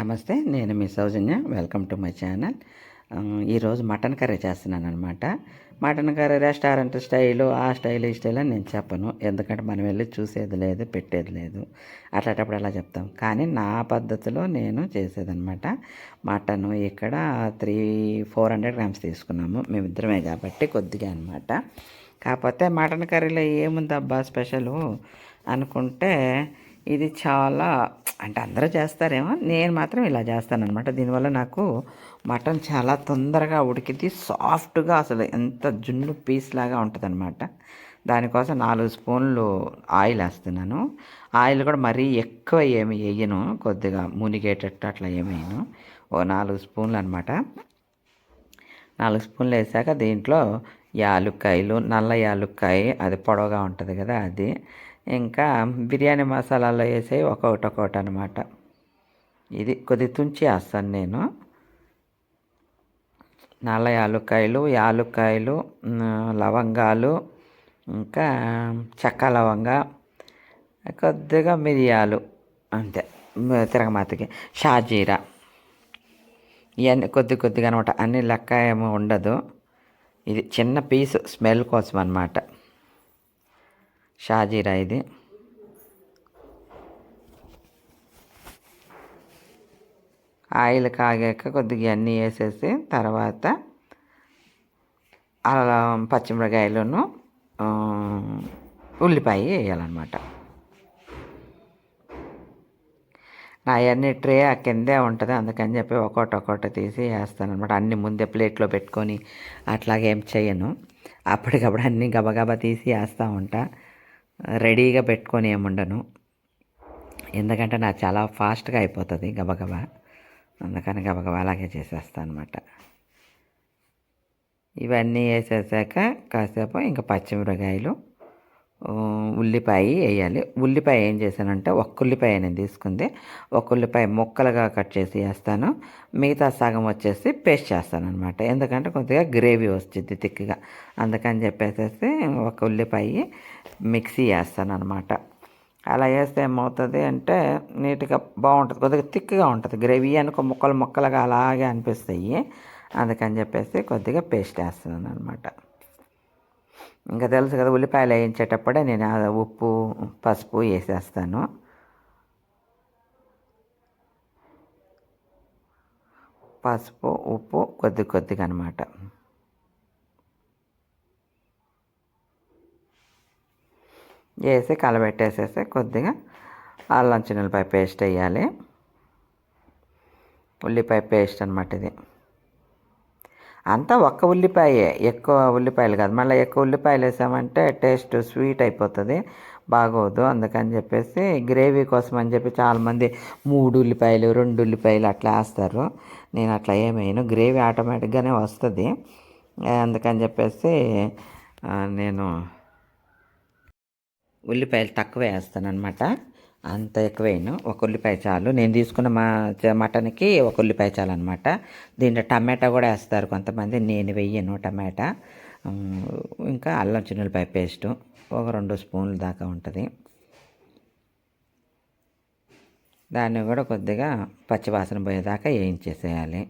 నమస్తే నేను మీ Soujanya. Welcome to my channel ఈరోజు మటన్ కర్రీ చేస్తున్నాను అనమాట మటన్ కర్రీ రెస్టారెంట్ స్టైలు ఆ స్టైల్ ఈ స్టైల్ అని నేను చెప్పను. ఎందుకంటే మనం వెళ్ళి చూసేది లేదు పెట్టేది లేదు. అట్లాంటప్పుడు అలా చెప్తాం? కానీ నా పద్ధతిలో నేను చేసేదనమాట మటన్ ఇక్కడ త్రీ ఫోర్ హండ్రెడ్ గ్రామ్స్ తీసుకున్నాము. మేమిద్దరమే కాబట్టి కొద్దిగా అనమాట కాకపోతే మటన్ కర్రీలో ఏముందబ్బా స్పెషలు? అనుకుంటే ఇది చాలా అంటే అందరూ చేస్తారేమో నేను మాత్రం ఇలా చేస్తాను అనమాట దీనివల్ల నాకు మటన్ చాలా తొందరగా ఉడికిద్ది సాఫ్ట్గా అసలు ఎంత జున్ను పీస్ లాగా ఉంటుందన్నమాట. దానికోసం నాలుగు స్పూన్లు ఆయిల్ వేస్తున్నాను. ఆయిల్ కూడా మరీ ఎక్కువ ఏమి వేయను కొద్దిగా మునిగేటట్టు అట్లా ఏమేయను ఓ నాలుగు స్పూన్లు అనమాట నాలుగు స్పూన్లు వేసాక దీంట్లో యాలుక్కాయలు నల్ల యాలుక్కాయ అది పొడవుగా ఉంటుంది కదా అది. ఇంకా బిర్యానీ మసాలాలో వేసే ఒక్కొక్కటి ఒక్కొక్కటి అనమాట ఇది కొద్ది తుంచి వేస్తాను నేను. నల్ల యాలుక్కాయలు యాలుక్కాయలు లవంగాలు ఇంకా చెక్క లవంగ కొద్దిగా మిరియాలు అంతే తిరగమాతకి షాజీరా ఇవన్నీ కొద్ది కొద్దిగా అనమాట. అన్ని లెక్క ఏమో ఉండదు. ఇది చిన్న పీస్ స్మెల్ కోసం అనమాట షాజీరా ఇది. ఆయిల్ కాగాక కొద్దిగా అన్నీ వేసేసి తర్వాత అలా పచ్చిమిరకాయలను ఉల్లిపాయ వేయాలన్నమాట. నా అవన్నీ ట్రే ఆ కిందే ఉంటుంది అందుకని చెప్పి ఒక్కొక్కటి ఒక్కొక్కటి తీసి వేస్తాను అనమాట అన్ని ముందే ప్లేట్లో పెట్టుకొని అట్లాగే చేయను. అప్పటికప్పుడు అన్నీ గబగబా తీసి వేస్తూ ఉంటా. రెడీగా పెట్టుకొని ఏముండను. ఎందుకంటే నాకు చాలా ఫాస్ట్గా అయిపోతుంది గబగబా. అందుకని గబగబా అలాగే చేసేస్తాను అనమాట ఇవన్నీ వేసేసాక కాసేపు ఇంకా పచ్చిమిరకాయలు ఉల్లిపాయ వేయాలి. ఉల్లిపాయ ఏం చేశానంటే ఒక్క ఉల్లిపాయ నేను తీసుకుంది. ఒక ఉల్లిపాయ ముక్కలుగా కట్ చేసి వేస్తాను. మిగతా సగం వచ్చేసి పేస్ట్ చేస్తాను అనమాట ఎందుకంటే కొద్దిగా గ్రేవీ వస్తుంది తిక్కుగా అందుకని చెప్పేసి ఒక ఉల్లిపాయ మిక్సీ వేస్తాను అనమాట అలా వేస్తే ఏమవుతుంది అంటే నీట్గా బాగుంటుంది కొద్దిగా థిక్గా ఉంటుంది. గ్రేవీ అనుకో ముక్కలు ముక్కలుగా అలాగే అనిపిస్తాయి. అందుకని చెప్పేసి కొద్దిగా పేస్ట్ వేస్తున్నాను అనమాట ఇంకా తెలుసు కదా ఉల్లిపాయలు వేయించేటప్పుడే నేను ఉప్పు పసుపు వేసేస్తాను. పసుపు ఉప్పు కొద్ది కొద్దిగా అనమాట వేసి కలబెట్టేసేసి కొద్దిగా అల్లం చిన్నులపాయ పేస్ట్ వేయాలి. ఉల్లిపాయ పేస్ట్ అనమాట ఇది. అంతా ఒక్క ఉల్లిపాయే ఎక్కువ ఉల్లిపాయలు కాదు. మళ్ళీ ఎక్కువ ఉల్లిపాయలు వేసామంటే టేస్ట్ స్వీట్ అయిపోతుంది బాగోదు. అందుకని చెప్పేసి గ్రేవీ కోసం అని చెప్పి చాలామంది మూడు ఉల్లిపాయలు రెండు ఉల్లిపాయలు అట్లా వేస్తారు. నేను అట్లా ఏమైనా గ్రేవీ ఆటోమేటిక్గానే వస్తుంది. అందుకని చెప్పేసి నేను ఉల్లిపాయలు తక్కువ వేస్తాను అనమాట అంత ఎక్కువ వేయను. ఒక ఉల్లిపాయ చాలు. నేను తీసుకున్న మా మటన్కి ఒక ఉల్లిపాయ చాలు అనమాట దీంట్లో టమాటా కూడా వేస్తారు కొంతమంది. నేను వెయ్యను టమాటా. ఇంకా అల్లం చిన్నులపాయ పేస్టు. ఒక రెండు స్పూన్లు దాకా ఉంటుంది. దాన్ని కూడా కొద్దిగా పచ్చివాసన పోయేదాకా వేయించేసేయాలి.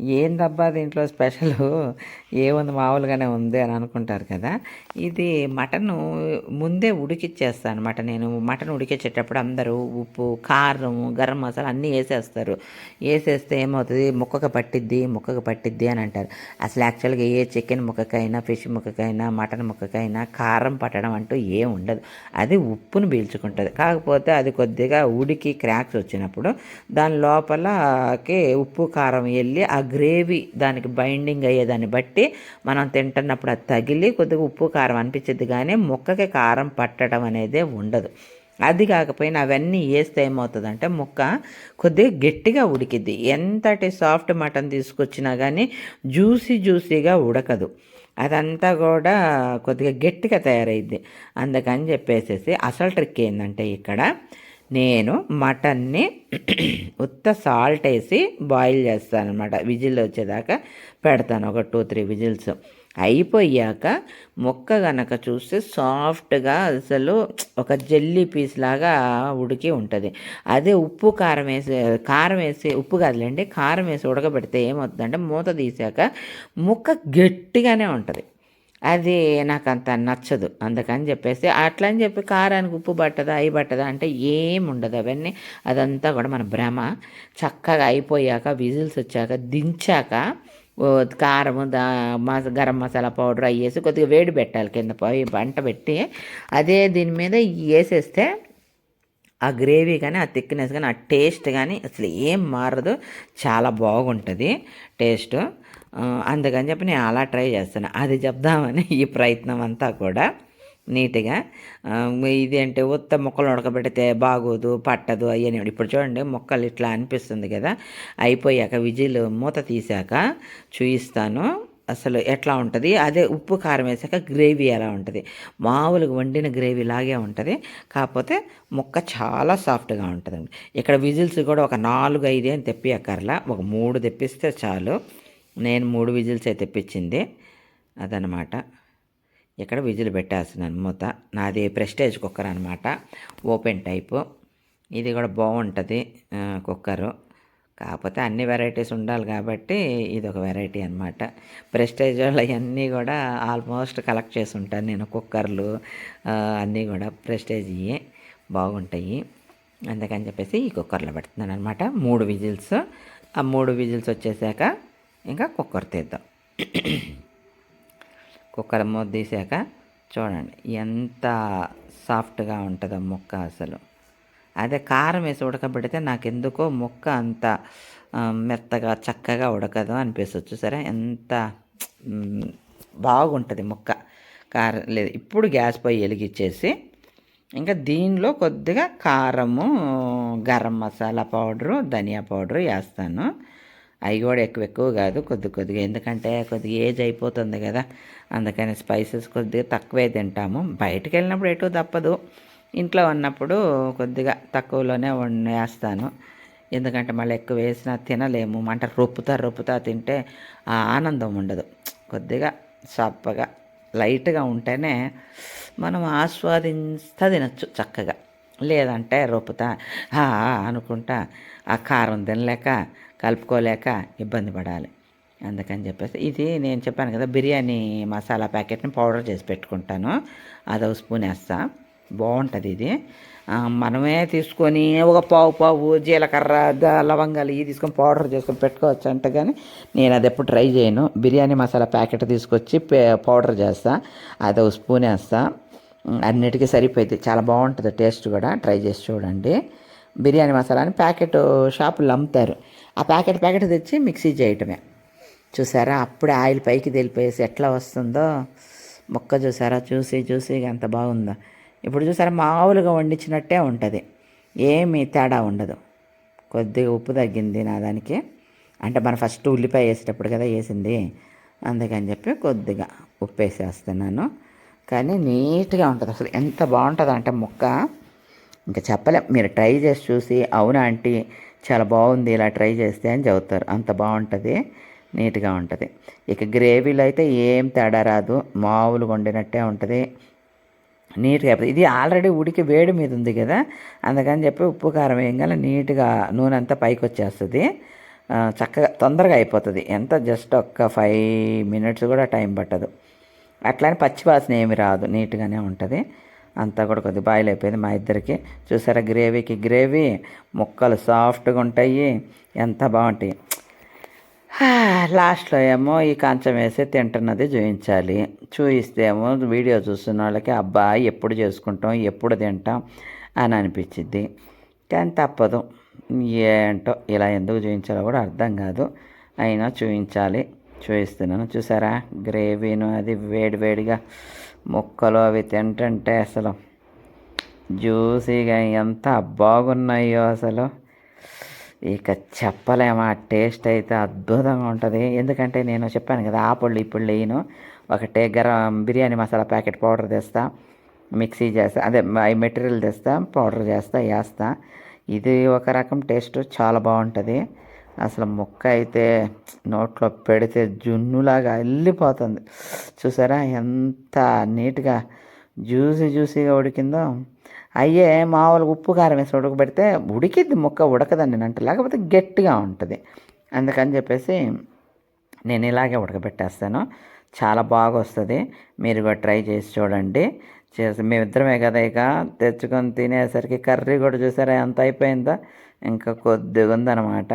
ఏందబ్బా దీంట్లో స్పెషల్? ఏముంది మామూలుగానే ఉంది అని అనుకుంటారు కదా. ఇది మటను ముందే ఉడికిచ్చేస్తాను అనమాట నేను మటన్ ఉడికిచ్చేటప్పుడు అందరూ ఉప్పు కారం గరం మసాలా అన్నీ వేసేస్తారు. వేసేస్తే ఏమవుతుంది? ముక్కకు పట్టిద్ది ముక్కకు పట్టిద్ది అని అంటారు. అసలు యాక్చువల్గా ఏ చికెన్ ముక్కకైనా ఫిష్ ముక్కకైనా మటన్ ముక్కకైనా కారం పట్టడం అంటూ ఏం ఉండదు. అది ఉప్పును పీల్చుకుంటుంది. కాకపోతే అది కొద్దిగా ఉడికి క్రాక్స్ వచ్చినప్పుడు దాని లోపలకి ఉప్పు కారం వెళ్ళి ఆ గ్రేవీ దానికి బైండింగ్ అయ్యేదాన్ని బట్టి మనం తింటున్నప్పుడు అది తగిలి కొద్దిగా ఉప్పు కారం అనిపించింది కానీ ముక్కకి కారం పట్టడం అనేది ఉండదు. అది కాకపోయినా అవన్నీ వేస్తే ఏమవుతుందంటే ముక్క కొద్దిగా గట్టిగా ఉడికిద్ది. ఎంతటి సాఫ్ట్ మటన్ తీసుకొచ్చినా కానీ జ్యూసీ జ్యూసీగా ఉడకదు. అదంతా కూడా కొద్దిగా గట్టిగా తయారైద్ది. అందుకని చెప్పేసేసి అసలు ట్రిక్ ఏంటంటే ఇక్కడ నేను మటన్ని ఉత్త సాల్ట్ వేసి బాయిల్ చేస్తాను అనమాట విజిల్ వచ్చేదాకా పెడతాను ఒక టూ త్రీ విజిల్స్. అయిపోయాక ముక్క గనక చూస్తే సాఫ్ట్గా అసలు ఒక జెల్లీ పీస్ లాగా ఉడికి ఉంటుంది. అదే ఉప్పు కారం వేసి కారం వేసి ఉప్పు కాదులేండి కారం వేసి ఉడకబెడితే ఏమవుతుందంటే మూత తీసాక ముక్క గట్టిగానే ఉంటుంది. అది నాకు అంత నచ్చదు. అందుకని చెప్పేసి అట్లా అని చెప్పి కారానికి ఉప్పు పట్టదా అయి పట్టదా అంటే ఏం ఉండదు. అవన్నీ అదంతా కూడా మన భ్రమ. చక్కగా అయిపోయాక విజిల్స్ వచ్చాక దించాక ఓ కారము దా మస గరం మసాలా పౌడర్ అవి వేసి కొద్దిగా వేడి పెట్టాలి కింద పోయి వంట పెట్టి. అదే దీని మీద వేసేస్తే ఆ గ్రేవీ కానీ ఆ థిక్నెస్ కానీ ఆ టేస్ట్ కానీ అసలు ఏం మారదు. చాలా బాగుంటుంది టేస్ట్. అందుకని చెప్పి నేను అలా ట్రై చేస్తాను. అది చెప్దామని ఈ ప్రయత్నం అంతా కూడా నీట్గా. ఇది అంటే ఉత్త మొక్కలు ఉడకబెడితే బాగోదు పట్టదు అయ్యని ఇప్పుడు చూడండి మొక్కలు ఇట్లా అనిపిస్తుంది కదా. అయిపోయాక విజిల్ మూత తీసాక చూయిస్తాను. అసలు ఎట్లా ఉంటుంది? అదే ఉప్పు కారం వేసాక గ్రేవీ ఎలా ఉంటుంది? మామూలుగా వండిన గ్రేవీ లాగే ఉంటుంది. కాకపోతే ముక్క చాలా సాఫ్ట్గా ఉంటుంది ఇక్కడ విజిల్స్ కూడా ఒక నాలుగు ఐదు అని తెప్పియక్కర్లా. ఒక మూడు తెప్పిస్తే చాలు. నేను మూడు విజిల్స్ అయితే తెప్పించింది. అదనమాట. ఇక్కడ విజిల్ పెట్టేస్తున్నాను మూత. నాది ప్రెస్టేజ్ కుక్కర్ అనమాట ఓపెన్ టైపు. ఇది కూడా బాగుంటుంది కుక్కరు. కాకపోతే అన్ని వెరైటీస్ ఉండాలి కాబట్టి ఇది ఒక వెరైటీ అనమాట ప్రెస్టేజ్ అవన్నీ కూడా ఆల్మోస్ట్ కలెక్ట్ చేసి ఉంటాను నేను. కుక్కర్లు అన్నీ కూడా ప్రెస్టేజ్ బాగుంటాయి. అందుకని చెప్పేసి ఈ కుక్కర్లో పెడుతున్నాను అనమాట మూడు విజిల్స్. ఆ మూడు విజిల్స్ వచ్చేసాక ఇంకా కుక్కర్ తీద్దాం. కుక్కర్ మూత తీసాక చూడండి ఎంత సాఫ్ట్గా ఉంటుందో ముక్క అసలు. అదే కారం వేసి ఉడకబెడితే నాకు ఎందుకో ముక్క అంత మెత్తగా చక్కగా ఉడకదు అనిపిస్తుంది. సరే ఎంత బాగుంటుంది ముక్క. కారం లేదు ఇప్పుడు గ్యాస్ పొయ్యి వెలిగించేసి ఇంకా దీనిలో కొద్దిగా కారము గరం మసాలా పౌడరు ధనియా పౌడరు వేస్తాను. అవి కూడా ఎక్కువ ఎక్కువ కాదు కొద్ది కొద్దిగా. ఎందుకంటే కొద్దిగా ఏజ్ అయిపోతుంది కదా. అందుకని స్పైసెస్ కొద్దిగా తక్కువే తింటాము. బయటకు వెళ్ళినప్పుడు ఎటు తప్పదు. ఇంట్లో ఉన్నప్పుడు కొద్దిగా తక్కువలోనే వేస్తాను ఎందుకంటే మళ్ళీ ఎక్కువ వేసినా తినలేము. మంట రొప్పుతా రొప్పుతా తింటే ఆ ఆనందం ఉండదు. కొద్దిగా సప్పగా లైట్గా ఉంటేనే మనం ఆస్వాదిస్తా తినచ్చు చక్కగా. లేదంటే రొప్పుతా అనుకుంటా ఆ కారం తినలేక కలుపుకోలేక ఇబ్బంది పడాలి. అందుకని చెప్పేసి ఇది నేను చెప్పాను కదా బిర్యానీ మసాలా ప్యాకెట్ని పౌడర్ చేసి పెట్టుకుంటాను. అదో స్పూన్ వేస్తాను బాగుంటుంది ఇది. మనమే తీసుకొని ఒక పావు పావు జీలకర్ర లవంగాలు ఇవి తీసుకొని పౌడర్ చేసుకొని పెట్టుకోవచ్చు అంట కానీ నేను అది ఎప్పుడు ట్రై చేయను. బిర్యానీ మసాలా ప్యాకెట్ తీసుకొచ్చి పౌడర్ చేస్తా. అదో స్పూన్ వేస్తా. అన్నిటికీ సరిపోయింది చాలా బాగుంటుంది టేస్ట్ కూడా. ట్రై చేసి చూడండి. బిర్యానీ మసాలా అని ప్యాకెట్ షాపులు అమ్ముతారు. ఆ ప్యాకెట్ ప్యాకెట్ తెచ్చి మిక్సీ చేయటమే. చూసారా? అప్పుడే ఆయిల్ పైకి తెలిపేసి ఎట్లా వస్తుందో? మొక్క చూసారా? చూసి చూసి ఎంత బాగుందో? ఇప్పుడు చూసారా మామూలుగా వండించినట్టే ఉంటుంది. ఏమీ తేడా ఉండదు. కొద్దిగా ఉప్పు తగ్గింది నా దానికి. అంటే మనం ఫస్ట్ ఉల్లిపాయ వేసేటప్పుడు కదా వేసింది. అందుకని చెప్పి కొద్దిగా ఉప్పు వేసేస్తున్నాను. కానీ నీట్గా ఉంటుంది. అసలు ఎంత బాగుంటుంది అంటే ముక్క. ఇంకా చెప్పలేం మీరు ట్రై చేసి చూసి అవునా ఆంటీ చాలా బాగుంది ఇలా ట్రై చేస్తే అని చెబుతారు. అంత బాగుంటుంది నీట్గా ఉంటుంది. ఇక గ్రేవీలో అయితే ఏం తేడా రాదు. మామూలుగా వండినట్టే ఉంటుంది. నీట్గా ఇది ఆల్రెడీ ఉడికి వేడి మీద ఉంది కదా అందుకని చెప్పి ఉప్పు కారం వేయగల నీట్గా నూనె అంతా పైకి వచ్చేస్తుంది. చక్కగా తొందరగా అయిపోతుంది. ఎంత జస్ట్ ఒక్క ఫైవ్ మినిట్స్ కూడా టైం పట్టదు. అట్లానే పచ్చివాసన ఏమి రాదు నీట్గానే ఉంటుంది. అంతా కూడా కొద్దిగా బాయిల్ అయిపోయింది మా ఇద్దరికి. చూసారా గ్రేవీకి? గ్రేవీ ముక్కలు సాఫ్ట్గా ఉంటాయి. ఎంత బాగుంటాయి. లాస్ట్లో ఏమో ఈ కంచం వేసి తింటున్నది చూపించాలి చూపిస్తే ఏమో వీడియో చూస్తున్న వాళ్ళకి అబ్బా ఎప్పుడు చేసుకుంటాం ఎప్పుడు తింటాం అని అనిపించింది కానీ తప్పదు. ఏంటో ఇలా ఎందుకు చూపించాలో కూడా అర్థం కాదు. అయినా చూపించాలి చూపిస్తున్నాను చూసారా? గ్రేవీను అది వేడివేడిగా ముక్కలు అవి తింటుంటే అసలు జ్యూసీగా ఎంత బాగున్నాయో అసలు. ఇక చెప్పలేమా టేస్ట్ అయితే అద్భుతంగా ఉంటుంది. ఎందుకంటే నేను చెప్పాను కదా ఆ పళ్ళు ఇప్పుడు లేను ఒకటే గరం బిర్యానీ మసాలా ప్యాకెట్ పౌడర్ తెస్తా మిక్సీ చేస్తా అదే ఈ మెటీరియల్ తెస్తా పౌడర్ చేస్తా వేస్తా. ఇది ఒక రకం టేస్ట్ చాలా బాగుంటుంది. అసలు ముక్క అయితే నోట్లో పెడితే జున్నులాగా వెళ్ళిపోతుంది చూసారా ఎంత నీట్గా జ్యూసీ జ్యూసీగా ఉడికిందో. అయ్యే మామూలుగా ఉప్పు కారం వేసి ఉడకబెడితే ఉడికిద్ది ముక్క ఉడకదండి అంటే లేకపోతే గట్టిగా ఉంటుంది. అందుకని చెప్పేసి నేను ఇలాగే ఉడకబెట్టేస్తాను. చాలా బాగా వస్తుంది. మీరు కూడా ట్రై చేసి చూడండి. చేసి మేమిద్దరమే కదా ఇక తెచ్చుకొని తినేసరికి కర్రీ కూడా చూసారా? ఎంత అయిపోయిందో? ఇంకా కొద్దిగా ఉందన్నమాట.